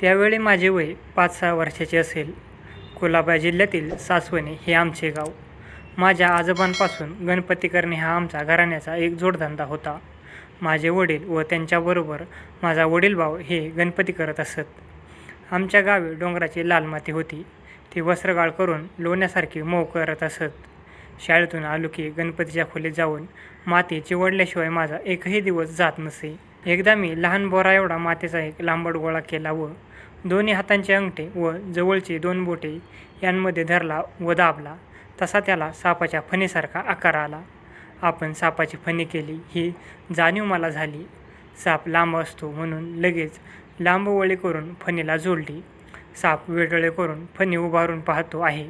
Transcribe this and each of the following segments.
त्यावेळी माझे वय पाच सहा वर्षाचे असेल. कोल्हापूर जिल्ह्यातील सासवणे हे आमचे गाव. माझ्या आजोबांपासून गणपती करणे हा आमचा घराण्याचा एक जोडधंदा होता. माझे वडील व त्यांच्याबरोबर माझा वडील भाऊ हे गणपती करत असत. आमच्या गावी डोंगराची लाल माती होती. ती वस्त्रगाळ करून लोण्यासारखी मऊ करत असत. शाळेतून आलो की गणपतीच्या खोलीत जाऊन माती चिवडल्याशिवाय माझा एकही दिवस जात नसे. एकदा मी लहान बोरा एवढा मातीचा एक लांबड गोळा केला व दोन्ही हातांचे अंगठे व जवळचे दोन बोटे यांमध्ये धरला व दाबला. तसा त्याला सापाच्या फणीसारखा आकार आला. आपण सापाची फणी केली ही जाणीव मला झाली. साप लांब असतो म्हणून लगेच लांब वळी करून फणीला जोडली. साप वेटळे करून फणी उभारून पाहतो आहे.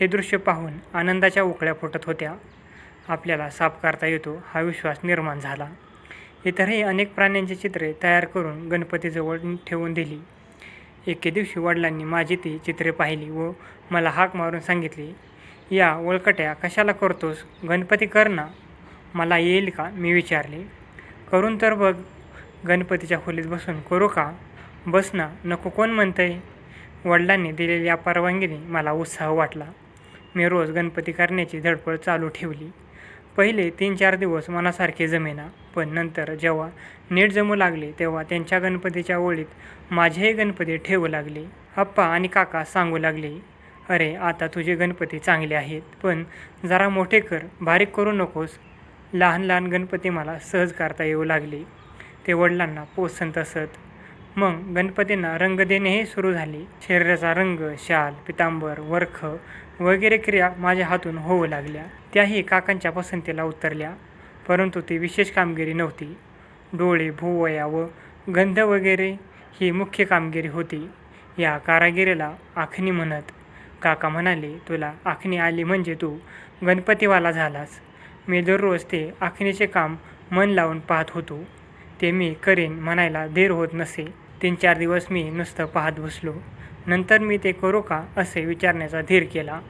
हे दृश्य पाहून आनंदाच्या उकळ्या फुटत होत्या. आपल्याला साप करता येतो हा विश्वास निर्माण झाला. इतरही अनेक प्राण्यांची चित्रे तयार करून गणपतीजवळ ठेवून दिली. एके दिवशी वडिलांनी माझी ती चित्रे पाहिली व मला हाक मारून सांगितली या वळकट्या कशाला करतोस? गणपती कर ना. मला येईल का? मी विचारले. करून तर बघ. गणपतीच्या खोलीत बसून करू का? बस ना. नको कोण म्हणतंय? वडिलांनी दिलेल्या परवानगीने मला उत्साह वाटला. मी रोज गणपती करण्याची धडपड चालू ठेवली. पहिले तीन चार दिवस मनासारखे जमेना. पण नंतर जेव्हा नीट जमू लागले तेव्हा त्यांच्या गणपतीच्या ओळीत माझेही गणपती ठेवू लागले. आप्पा आणि काका सांगू लागले अरे आता तुझे गणपती चांगले आहेत पण जरा मोठे कर बारीक करू नकोस लहान लहान गणपती मला सहज करता येऊ लागले. ते वडिलांना पोसंत असत. मग गणपतींना रंग देणेही सुरू झाले. शरीराचा रंग शाल पितांबर वरख वगैरे क्रिया माझ्या हातून होऊ लागल्या. त्याही काकांच्या पसंतीला उतरल्या. परंतु ती विशेष कामगिरी नव्हती. डोळे भुवया व गंध वगैरे ही मुख्य कामगिरी होती. या कारागिरीला आखणी म्हणत. काका म्हणाले तुला आखणी आली म्हणजे तू गणपतीवाला झालास. मी दररोज ते आखणीचे काम मन लावून पाहत होतो. ते मी करेन म्हणायला धीर होत नसे. तीन चार दिवस मी नुसतं पाहत बसलो. नंतर मी ते करू का असे विचारण्याचा धीर केला.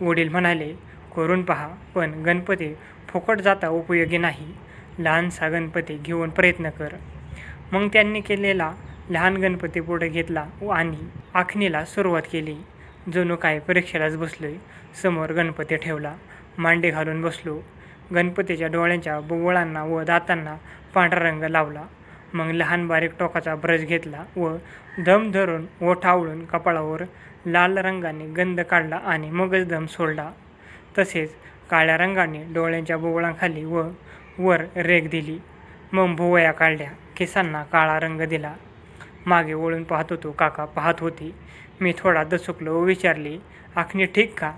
वडील म्हणाले करून पहा पण गणपती फुकट जाता उपयोगी नाही. लहानसा गणपती घेऊन प्रयत्न कर. मग त्यांनी केलेला लहान गणपती पुढे घेतला व आणि आखणीला सुरुवात केली. जणू काय परीक्षेलाच बसलोय. समोर गणपती ठेवला. मांडे घालून बसलो. गणपतीच्या डोळ्यांच्या बुवळांना व दातांना पांढरा रंग लावला. मग लहान बारीक टोकाचा ब्रश घेतला व दम धरून ओठ आवळून कपाळावर लाल रंगाने गंध काढला आणि मगच दम सोडला. तसेच काळ्या रंगाने डोळ्यांच्या बोगळांखाली व वर रेग दिली. मग भुवया काढल्या. केसांना काळा रंग दिला. मागे वळून पाहत होतो काका पाहत होती. मी थोडा दचकलो व विचारली आखणी ठीक का?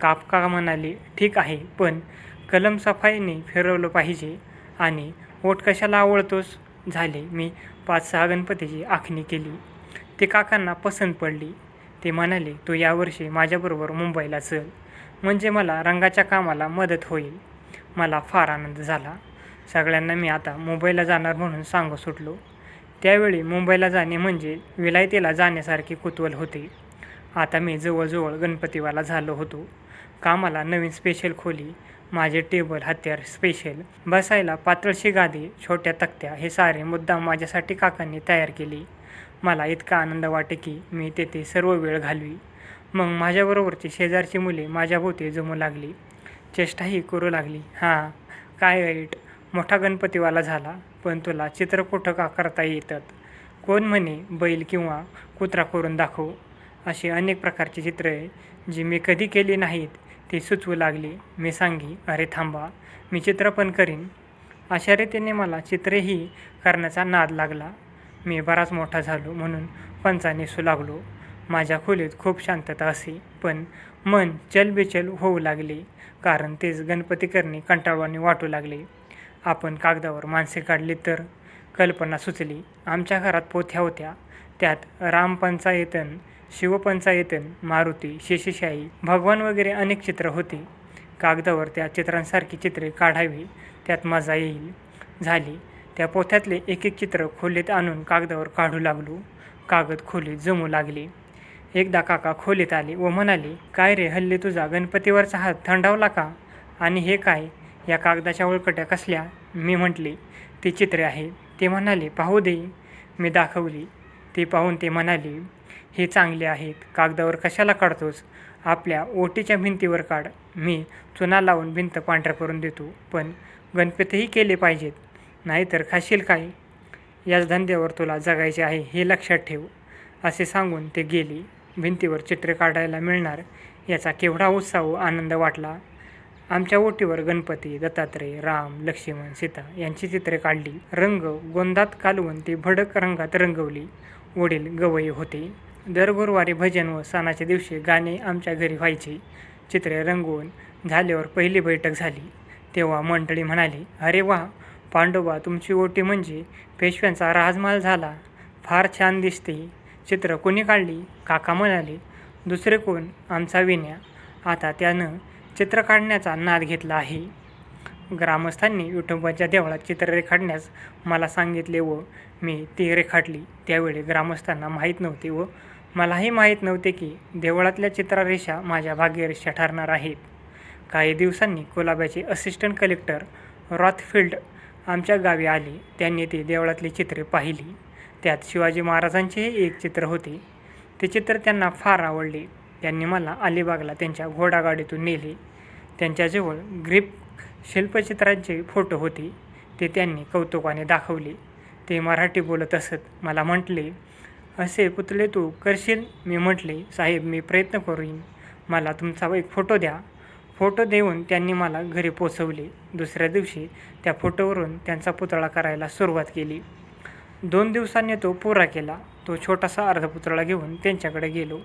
कापका म्हणाली. ठीक आहे पण कलम सफाईने फिरवलं पाहिजे. आणि ओठ कशाला आवळतोस? झाले. मी पाच सहा गणपतीची आखणी केली. ते काकांना पसंत पडली. ते म्हणाले तू यावर्षी माझ्याबरोबर मुंबईला चल. म्हणजे मला रंगाच्या कामाला मदत होईल. मला फार आनंद झाला. सगळ्यांना मी आता मुंबईला जाणार म्हणून सांगू सुटलो. त्यावेळी मुंबईला जाणे म्हणजे विलायतेला जाण्यासारखे कुतूहल होते. आता मी जवळजवळ गणपतीवाला झालो होतो. कामाला नवीन स्पेशल खोली माझे टेबल हत्यार स्पेशल बसायला पातळशी गादी छोट्या तक्त्या हे सारे मुद्दाम माझ्यासाठी काकांनी तयार केले. मला इतका आनंद वाटे की मी तेथे सर्व वेळ घालवी. मग माझ्याबरोबरची शेजारची मुले माझ्याभोवती जमू लागली. चेष्टाही करू लागली. हां काय वाईट मोठा गणपतीवाला झाला पण तुला चित्र कुठं का करता येतात? कोण म्हणे बैल किंवा कुत्रा करून दाखव? अशी अनेक प्रकारची चित्रे जी मी कधी केली नाहीत ती सुचवू लागली. मी सांगी अरे थांबा मी चित्र पण करीन. अशा रीतीने मला चित्रेही करण्याचा नाद लागला. मी बराच मोठा झालो म्हणून पंचा नेसू लागलो. माझ्या खोलीत खूप शांतता असे पण मन चलबिचल होऊ लागले कारण तेच गणपती करणे कंटाळवाणे वाटू लागले. आपण कागदावर माणसे काढली तर? कल्पना सुचली. आमच्या घरात पोथ्या होत्या. त्यात रामपंचायतन शिवपंचायतन मारुती शेषशाही भगवान वगैरे अनेक चित्र होती. कागदावर त्या चित्रांसारखी चित्रे काढावी त्यात मजा येईल. झाली. त्या पोथ्यातले एक एक चित्र खोलीत आणून कागदावर काढू लागलो. कागद खोलीत जमू लागले. एकदा काका खोलीत आले व म्हणाली काय रे हल्ली तुझा गणपतीवरचा हात थंडावला का? आणि हे काय? या कागदाच्या ओळखट्या कसल्या? मी म्हटली ती चित्रे आहे ते म्हणाले पाहू दे. मी दाखवली. ती पाहून ते म्हणाले हे चांगले आहेत. कागदावर कशाला काढतोस? आपल्या ओटीच्या भिंतीवर काढ. मी चुना लावून भिंत पांढऱ्या करून देतो. पण गणपतीही केले पाहिजेत. नाहीतर खाशील काय? याच धंद्यावर तुला जगायचे आहे हे लक्षात ठेव. असे सांगून ते गेले. भिंतीवर चित्रे काढायला मिळणार याचा केवढा उत्साह आनंद वाटला? आमच्या ओटीवर गणपती दत्तात्रय राम लक्ष्मण सीता यांची चित्रे काढली. रंग गोंदात कालवून ती भडक रंगात रंगवली. वडील गवई होते. दर गुरुवारी भजन व सणाच्या दिवशी गाणे आमच्या घरी व्हायचे. चित्रे रंगवून झाल्यावर पहिली बैठक झाली. तेव्हा मंडळी म्हणाली अरे वा! पांडोबा तुमची ओटी म्हणजे पेशव्यांचा राजमहाल झाला. फार छान दिसते. चित्र कोणी काढली? काका म्हणाले दुसरे कोण? आमचा विन्या. आता त्यानं चित्र काढण्याचा नाद घेतला आहे. ग्रामस्थांनी विठोबाच्या देवळात चित्र रेखाटण्यास मला सांगितले व मी ती रेखाटली. त्यावेळी ग्रामस्थांना माहीत नव्हते व मलाही माहीत नव्हते की देवळातल्या चित्ररेषा माझ्या भाग्यरेषा ठरणार आहेत. काही दिवसांनी कोलाब्याचे असिस्टंट कलेक्टर रॉथफिल्ड आमच्या गावी आले. त्यांनी ती देवळातली चित्रे पाहिली. त्यात शिवाजी महाराजांचेही एक चित्र होते. ते चित्र त्यांना फार आवडले. त्यांनी मला अलिबागला त्यांच्या घोडागाडीतून नेले. त्यांच्याजवळ ग्रीप शिल्पचित्रांचे फोटो होते. ते त्यांनी कौतुकाने दाखवले. ते मराठी बोलत असत. मला म्हटले असे पुतळे तू करशील? मी म्हटले साहेब मी प्रयत्न करीन. मला तुमचा एक फोटो द्या. फोटो देऊन त्यांनी मला घरी पोचवले. दुसऱ्या दिवशी त्या फोटोवरून त्यांचा पुतळा करायला सुरुवात केली. दोन दिवसांनी तो पुरा केला. तो छोटासा अर्धपुतळा घेऊन त्यांच्याकडे गेलो.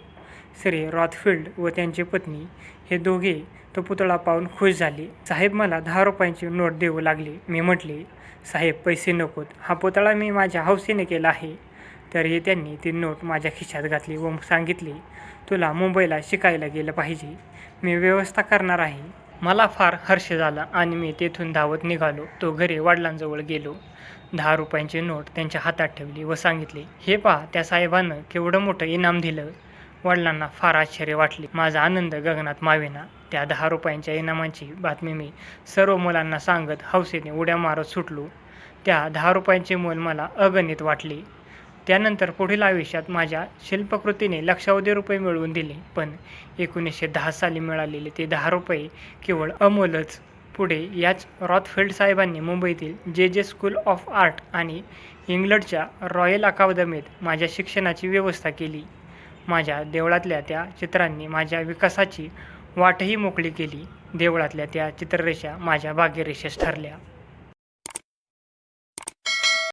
श्री रॉथफिल्ड व त्यांची पत्नी हे दोघे तो पुतळा पाहून खुश झाले. साहेब मला दहा रुपयांची नोट देऊ लागले. मी म्हटले साहेब पैसे नकोत. हा पुतळा मी माझ्या हौसेने केला आहे. तरीही त्यांनी ती नोट माझ्या खिशात घातली व सांगितले तुला मुंबईला शिकायला गेलं पाहिजे. मी व्यवस्था करणार आहे. मला फार हर्ष झाला आणि मी तेथून धावत निघालो. तो घरी वडिलांजवळ गेलो. दहा रुपयांची नोट त्यांच्या हातात ठेवली व सांगितले हे पहा त्या साहेबानं केवढं मोठं इनाम दिलं. वडिलांना फार आश्चर्य वाटले. माझा आनंद गगनात मावेना. त्या दहा रुपयांच्या इनामाची बातमी मी सर्व मुलांना सांगत हौसेने उड्या मारत सुटलो. त्या दहा रुपयांचे मोल मला अगणित वाटले. त्यानंतर पुढील आयुष्यात माझ्या शिल्पकृतीने लक्षावधी रुपये मिळवून दिले पण एकोणीसशे दहा साली मिळालेले ते दहा रुपये केवळ अमोलच. पुढे याच रॉथफिल्ड साहेबांनी मुंबईतील जे जे स्कूल ऑफ आर्ट आणि इंग्लंडच्या रॉयल अकादमीत माझ्या शिक्षणाची व्यवस्था केली. माझ्या देवळातल्या त्या चित्रांनी माझ्या विकासाची वाटही मोकळी केली. देवळातल्या त्या चित्ररेषा माझ्या भाग्यरेषेस ठरल्या.